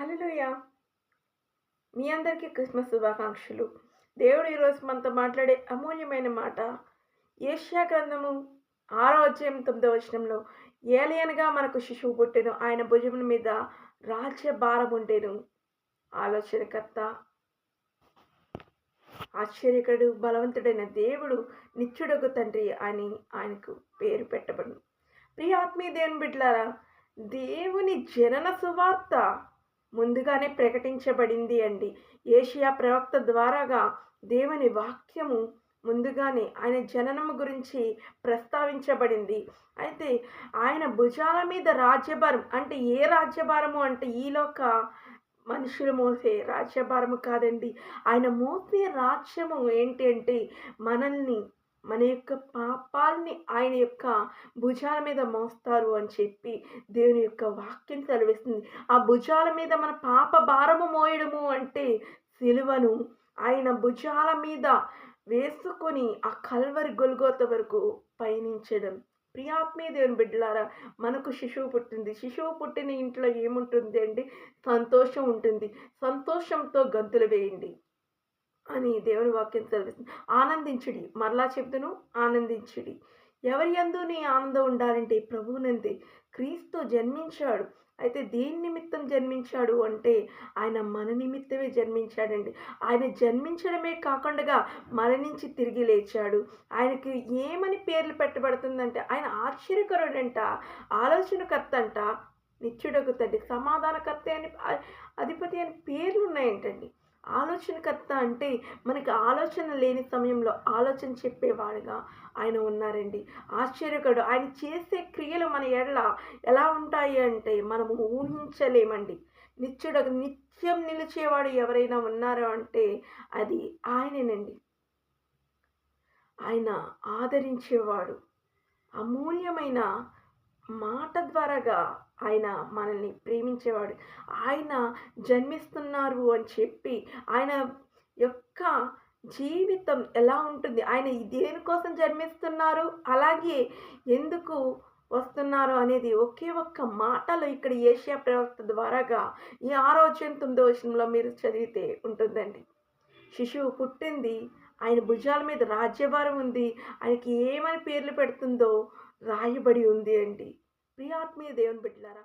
హల్లెలూయ. మీ అందరికీ క్రిస్మస్ శుభాకాంక్షలు. దేవుడు ఈరోజు మనతో మాట్లాడే అమూల్యమైన మాట. ఏషియా గ్రంథము ఆరో అధ్యాయం తొమ్మిదో వచనంలో ఏలియనగా మనకు శిశువు పుట్టెను ఆయన భుజముల మీద రాజ్య భారం ఉండేను. ఆలోచనకర్త. ఆశ్చర్యకుడు బలవంతుడైన దేవుడు నిత్యుడకు తండ్రి అని ఆయనకు పేరు పెట్టబడును. ప్రియాత్మీయ దేవుని బిడ్డలారా దేవుని జనన సువార్త ముందుగానే ప్రకటించబడింది అండి. ఏషియా ప్రవక్త ద్వారాగా దేవుని వాక్యము ముందుగానే ఆయన జననము గురించి ప్రస్తావించబడింది. అయితే ఆయన భుజాల మీద రాజ్యభారం అంటే ఏ రాజ్యభారము అంటే ఈలోక మనుషులు మోసే రాజ్యభారము కాదండి. ఆయన మోసే రాజ్యము ఏంటి అంటే మనల్ని మన యొక్క పాపాల్ని ఆయన యొక్క భుజాల మీద మోస్తారు అని చెప్పి దేవుని యొక్క వాక్యం సెలవిస్తుంది. ఆ భుజాల మీద మన పాప భారము మోయడము అంటే సిలువను ఆయన భుజాల మీద వేసుకొని ఆ కల్వరి గొలుగోత వరకు పయనించడం. ప్రియాత్మీయ దేవుని బిడ్డలారా మనకు శిశువు పుట్టింది. శిశువు పుట్టిన ఇంట్లో ఏముంటుంది అండి సంతోషం ఉంటుంది. సంతోషంతో గంతులు వేయండి. అని దేవుని వాక్యం తెలిపిస్తుంది. ఆనందించుడి మరలా చెప్తును ఆనందించుడి. ఎవరి యందు నీ ఆనందం ఉండాలంటే ప్రభువునంతే క్రీస్తు జన్మించాడు. అయితే దేని నిమిత్తం జన్మించాడు అంటే ఆయన మన నిమిత్తమే జన్మించాడండి. ఆయన జన్మించడమే కాకుండా మరణించి తిరిగి లేచాడు. ఆయనకి ఏమని పేర్లు పెట్టబడుతుందంటే ఆయన ఆశ్చర్యకరుడంట ఆలోచనకర్త అంట నిత్యుడకు తండ్రి సమాధానకర్త అని అధిపతి అని పేర్లు ఉన్నాయంటండి. ఆలోచనకర్త అంటే మనకి ఆలోచన లేని సమయంలో ఆలోచన చెప్పేవాడుగా ఆయన ఉన్నారండి. ఆశ్చర్యకరుడు. ఆయన చేసే క్రియలు మన ఎడల ఎలా ఉంటాయి అంటే మనము ఊహించలేమండి. నిత్యుడు నిత్యం నిలిచేవాడు ఎవరైనా ఉన్నారో అంటే అది ఆయనేనండి. ఆయన ఆదరించేవాడు. అమూల్యమైన మాట ద్వారాగా ఆయన మనల్ని ప్రేమించేవాడు. ఆయన జన్మిస్తున్నారు అని చెప్పి ఆయన యొక్క జీవితం ఎలా ఉంటుంది? ఆయన దేనికోసం జన్మిస్తున్నారు? అలాగే ఎందుకు వస్తున్నారు అనేది ఒకే ఒక్క మాటలో ఇక్కడ ఏషియా ప్రవక్త ద్వారాగా ఈ ఆరోగ్యం తొమ్మిదో వచనంలో మీరు చదివితే ఉంటుందండి. శిశువు పుట్టింది ఆయన భుజాల మీద రాజ్యభారం ఉంది. ఆయనకి ఏమని పేర్లు పెడుతుందో రాయబడి ఉంది అండి. ప్రియాత్మీయ దేవుని బిడ్డలారా